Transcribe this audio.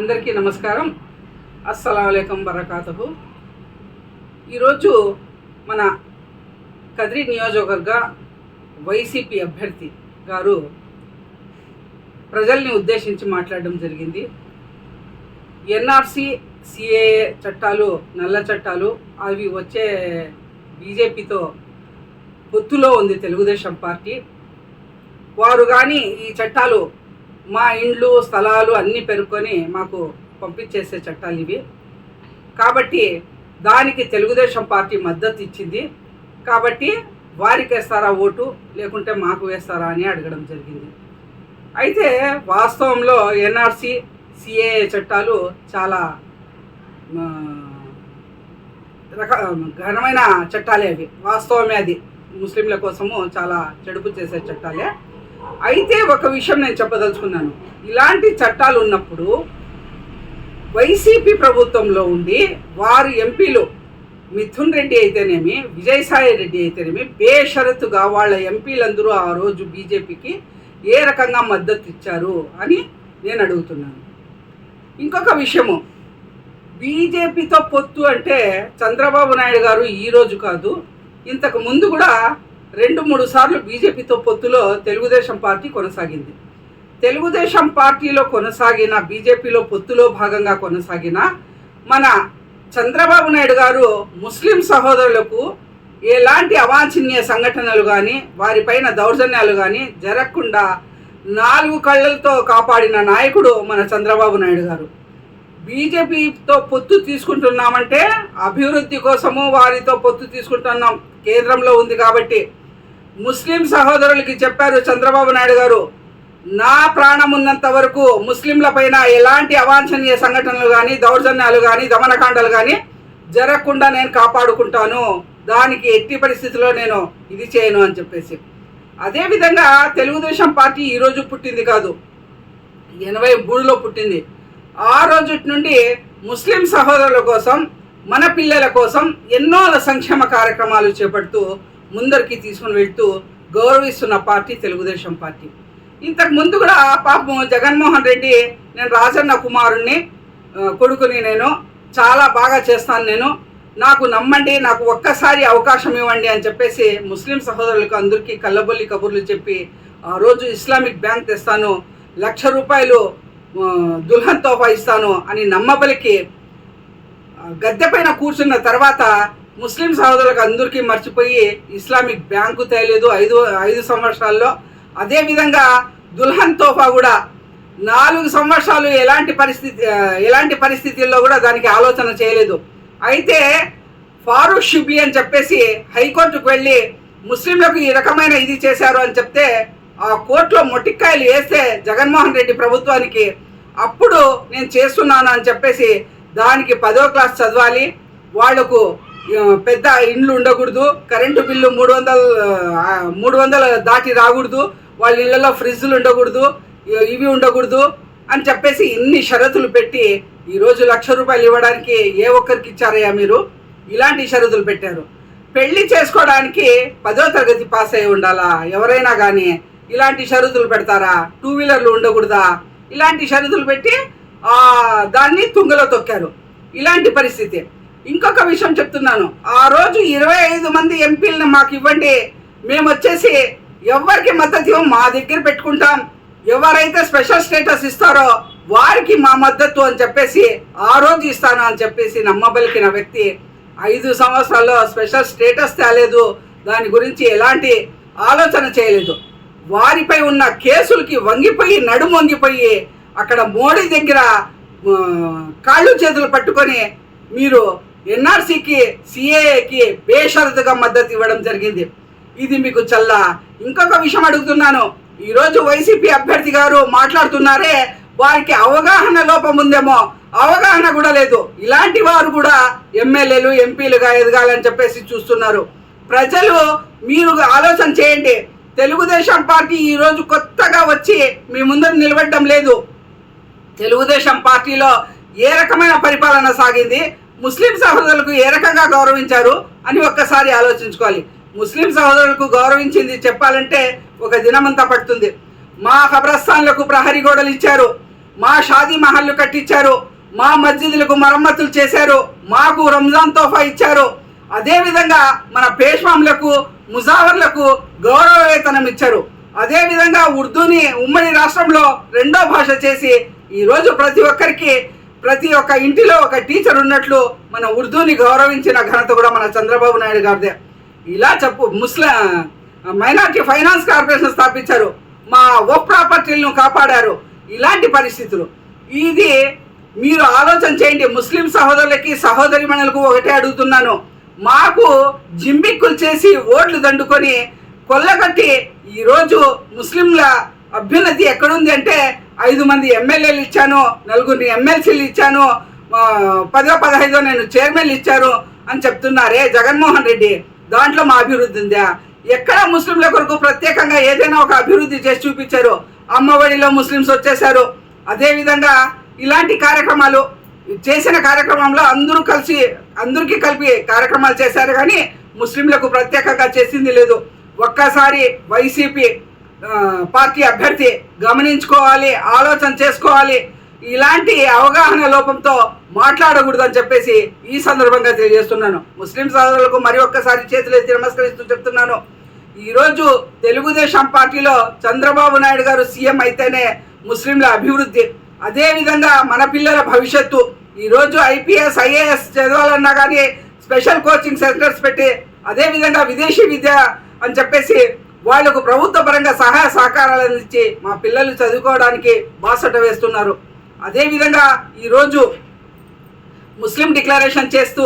అందరికీ నమస్కారం. అస్సలం బరకాతహు ఈరోజు మన కదిరి నియోజకవర్గ వైసీపీ అభ్యర్థి గారు ప్రజల్ని ఉద్దేశించి మాట్లాడడం జరిగింది. ఎన్ఆర్సి సిఏఏ చట్టాలు నల్ల చట్టాలు అవి వచ్చే బీజేపీతో పొత్తులో ఉంది తెలుగుదేశం పార్టీ. వారు కానీ ఈ చట్టాలు మా ఇండ్లు స్థలాలు అన్నీ పెరుక్కొని మాకు పంపించేసే చట్టాలు ఇవి. కాబట్టి దానికి తెలుగుదేశం పార్టీ మద్దతు ఇచ్చింది. కాబట్టి వారికి వేస్తారా ఓటు లేకుంటే మాకు వేస్తారా అని అడగడం జరిగింది. అయితే వాస్తవంలో ఎన్ఆర్సి సిఏఏ చట్టాలు చాలా రక ఘనమైన చట్టాలే అవి. వాస్తవమే అది. ముస్లింల కోసము చాలా చెడుపు చేసే చట్టాలే. అయితే ఒక విషయం నేను చెప్పదలుచుకున్నాను. ఇలాంటి చట్టాలు ఉన్నప్పుడు వైసీపీ ప్రభుత్వంలో ఉండి వారి ఎంపీలు మిథున్ రెడ్డి అయితేనేమి విజయసాయి రెడ్డి అయితేనేమి బేషరతుగా వాళ్ళ ఎంపీలందరూ ఆ రోజు బీజేపీకి ఏ రకంగా మద్దతు ఇచ్చారు అని నేను అడుగుతున్నాను. ఇంకొక విషయము బీజేపీతో పొత్తు అంటే చంద్రబాబు నాయుడు గారు ఈరోజు కాదు ఇంతకు ముందు కూడా రెండు మూడు సార్లు బీజేపీతో పొత్తులో తెలుగుదేశం పార్టీ కొనసాగింది. తెలుగుదేశం పార్టీలో కొనసాగిన బీజేపీలో పొత్తులో భాగంగా కొనసాగిన మన చంద్రబాబు నాయుడు గారు ముస్లిం సహోదరులకు ఎలాంటి అవాంఛనీయ సంఘటనలు కానీ వారిపైన దౌర్జన్యాలు కానీ జరగకుండా నాలుగు కళ్ళలతో కాపాడిన నాయకుడు మన చంద్రబాబు నాయుడు గారు. బీజేపీతో పొత్తు తీసుకుంటున్నామంటే అభివృద్ధి కోసము వారితో పొత్తు తీసుకుంటున్నాం. కేంద్రంలో ఉంది కాబట్టి ముస్లిం సహోదరులకి చెప్పారు చంద్రబాబు నాయుడు గారు నా ప్రాణం ఉన్నంత వరకు ముస్లింల పైన ఎలాంటి అవాంఛనీయ సంఘటనలు కానీ దౌర్జన్యాలు కానీ దమనకాండలు కానీ జరగకుండా నేను కాపాడుకుంటాను. దానికి ఎట్టి పరిస్థితిలో నేను ఇది చేయను అని చెప్పేసి. అదేవిధంగా తెలుగుదేశం పార్టీ ఈరోజు పుట్టింది కాదు. ఎనభై మూడులో పుట్టింది. ఆ రోజు నుండి ముస్లిం సహోదరుల కోసం మన పిల్లల కోసం ఎన్నో సంక్షేమ కార్యక్రమాలు చేపడుతూ ముందరికి తీసుకుని వెళ్తూ గౌరవిస్తున్న పార్టీ తెలుగుదేశం పార్టీ. ఇంతకు ముందు కూడా పాపం జగన్మోహన్ రెడ్డి నేను రాజన్న కుమారుణ్ణి కొడుకుని నేను చాలా బాగా చేస్తాను నేను. నాకు నమ్మండి నాకు ఒక్కసారి అవకాశం ఇవ్వండి అని చెప్పేసి ముస్లిం సహోదరులకు అందరికీ కల్లబొల్లి కబుర్లు చెప్పి ఆ రోజు ఇస్లామిక్ బ్యాంక్ తెస్తాను లక్ష రూపాయలు దుల్హన్ తోఫా ఇస్తాను అని నమ్మబలికి గద్దెపైన గద్దె పైన కూర్చున్న తర్వాత ముస్లిం సహోదరులకు అందరికీ మర్చిపోయి ఇస్లామిక్ బ్యాంకు తేలేదు ఐదు ఐదు సంవత్సరాల్లో. అదేవిధంగా దుల్హన్ తోఫా కూడా నాలుగు సంవత్సరాలు ఎలాంటి పరిస్థితి ఎలాంటి పరిస్థితుల్లో కూడా దానికి ఆలోచన చేయలేదు. అయితే ఫారూక్ షిబ్లీ అని చెప్పేసి హైకోర్టుకు వెళ్ళి ముస్లింలకు ఈ రకమైన ఇది చేశారు అని చెప్తే ఆ కోర్టులో మొట్టికాయలు వేస్తే జగన్మోహన్ రెడ్డి ప్రభుత్వానికి అప్పుడు నేను చేస్తున్నాను అని చెప్పేసి దానికి పదో క్లాస్ చదవాలి. వాళ్ళకు పెద్ద ఇండ్లు ఉండకూడదు. కరెంటు బిల్లు మూడు వందలు మూడు వందలు దాటి రాకూడదు. వాళ్ళ ఇళ్ళలో ఫ్రిడ్జ్లు ఉండకూడదు. ఇవి ఉండకూడదు అని చెప్పేసి ఇన్ని షరతులు పెట్టి ఈరోజు లక్ష రూపాయలు ఇవ్వడానికి ఏ ఒక్కరికి ఇచ్చారయ్యా మీరు? ఇలాంటి షరతులు పెట్టారు. పెళ్ళి చేసుకోవడానికి పదో తరగతి పాస్ అయి ఉండాలా? ఎవరైనా కానీ ఇలాంటి షరతులు పెడతారా? టూ వీలర్లు ఉండకూడదా? ఇలాంటి షరతులు పెట్టి దాన్ని తుంగలో తొక్కారు. ఇలాంటి పరిస్థితి. ఇంకొక విషయం చెప్తున్నాను. ఆ రోజు ఇరవై ఐదు మంది ఎంపీలను మాకు ఇవ్వండి. మేము వచ్చేసి ఎవరికి మద్దతు ఇవ్వం మా దగ్గర పెట్టుకుంటాం. ఎవరైతే స్పెషల్ స్టేటస్ ఇస్తారో వారికి మా మద్దతు అని చెప్పేసి ఆ రోజు ఇస్తాను అని చెప్పేసి నమ్మబలికిన వ్యక్తి. ఐదు సంవత్సరాల్లో స్పెషల్ స్టేటస్ తేలేదు. దాని గురించి ఎలాంటి ఆలోచన చేయలేదు. వారిపై ఉన్న కేసులకి వంగిపోయి నడుము వంగిపోయి అక్కడ మోడీ దగ్గర కాళ్ళు చేతులు పట్టుకొని మీరు ఎన్ఆర్సీకి సిఏఏకి బేషరతుగా మద్దతు ఇవ్వడం జరిగింది. ఇది మీకు చల్లా. ఇంకొక విషయం అడుగుతున్నాను. ఈరోజు వైసీపీ అభ్యర్థి గారు మాట్లాడుతున్నారే వారికి అవగాహన లోపం ఉందేమో. అవగాహన కూడా లేదు. ఇలాంటి వారు కూడా ఎమ్మెల్యేలు ఎంపీలుగా ఎదగాలని చెప్పేసి చూస్తున్నారు. ప్రజలు మీరు ఆలోచన చేయండి. తెలుగుదేశం పార్టీ ఈరోజు కొత్తగా వచ్చి మీ ముందర నిలబడడం లేదు. తెలుగుదేశం పార్టీలో ఏ రకమైన పరిపాలన సాగింది? ముస్లిం సహోదరులకు ఏ రకంగా గౌరవించారు అని ఒక్కసారి ఆలోచించుకోవాలి. ముస్లిం సహోదరులకు గౌరవించింది చెప్పాలంటే ఒక దినమంతా పడుతుంది. మా కబ్రస్థాన్లకు ప్రహరీ గోడలు ఇచ్చారు. మా షాదీ మహల్లు కట్టించారు మా మస్జిదులకు మరమ్మతులు చేశారు. మాకు రంజాన్ తోఫా ఇచ్చారు. అదేవిధంగా మన పేష్వాంలకు ముజావర్లకు గౌరవవేతనం ఇచ్చారు. అదేవిధంగా ఉర్దూని ఉమ్మడి రాష్ట్రంలో రెండో భాష చేసి ఈరోజు ప్రతి ఒక్కరికి ప్రతి ఒక్క ఇంటిలో ఒక టీచర్ ఉన్నట్లు మన ఉర్దూని గౌరవించిన ఘనత కూడా మన చంద్రబాబు నాయుడు గారిదే. ఇలా చెప్పు ముస్లిం మైనార్టీ ఫైనాన్స్ కార్పొరేషన్ స్థాపించారు. మా ఓ ప్రాపర్టీలను కాపాడారు. ఇలాంటి పరిస్థితులు. ఇది మీరు ఆలోచన చేయండి. ముస్లిం సహోదరులకి సహోదరిమణులకు ఒకటే అడుగుతున్నాను. మాకు జింబిక్కులు చేసి ఓట్లు దండుకొని కొల్లగట్టి ఈరోజు ముస్లింల అభ్యున్నతి ఎక్కడుంది అంటే ఐదు మంది ఎమ్మెల్యేలు ఇచ్చాను నలుగురిని ఎమ్మెల్సీలు ఇచ్చాను పదో పదహైదో నేను చైర్మన్లు ఇచ్చారు అని చెప్తున్నారే. జగన్మోహన్ రెడ్డి దాంట్లో మా అభివృద్ధి ఉందా? ఎక్కడ ముస్లింల కొరకు ప్రత్యేకంగా ఏదైనా ఒక అభివృద్ధి చేసి చూపించారు? అమ్మఒడిలో ముస్లిమ్స్ వచ్చేసారు అదేవిధంగా ఇలాంటి కార్యక్రమాలు చేసిన కార్యక్రమంలో అందరూ కలిసి అందరికీ కలిపి కార్యక్రమాలు చేశారు కానీ ముస్లింలకు ప్రత్యేకంగా చేసింది లేదు. ఒక్కసారి వైసీపీ పార్టీ అభ్యర్థి గమనించుకోవాలి ఆలోచన చేసుకోవాలి. ఇలాంటి అవగాహన లోపంతో మాట్లాడకూడదని చెప్పేసి ఈ సందర్భంగా తెలియజేస్తున్నాను. ముస్లిం సోదరులకు మరి ఒక్కసారి చేతులెత్తి నమస్కరిస్తూ చెప్తున్నాను. ఈరోజు తెలుగుదేశం పార్టీలో చంద్రబాబు నాయుడు గారు సీఎం అయితేనే ముస్లింల అభివృద్ధి. అదేవిధంగా మన పిల్లల భవిష్యత్తు. ఈరోజు ఐపీఎస్ ఐఏఎస్ చదవాలన్నా కానీ స్పెషల్ కోచింగ్ సెంటర్స్ పెట్టి అదేవిధంగా విదేశీ విద్య అని చెప్పేసి వాళ్ళకు ప్రభుత్వ పరంగా సహాయ సహకారాలు అందించి మా పిల్లలు చదువుకోవడానికి బాసట వేస్తున్నారు. అదేవిధంగా ఈరోజు ముస్లిం డిక్లరేషన్ చేస్తూ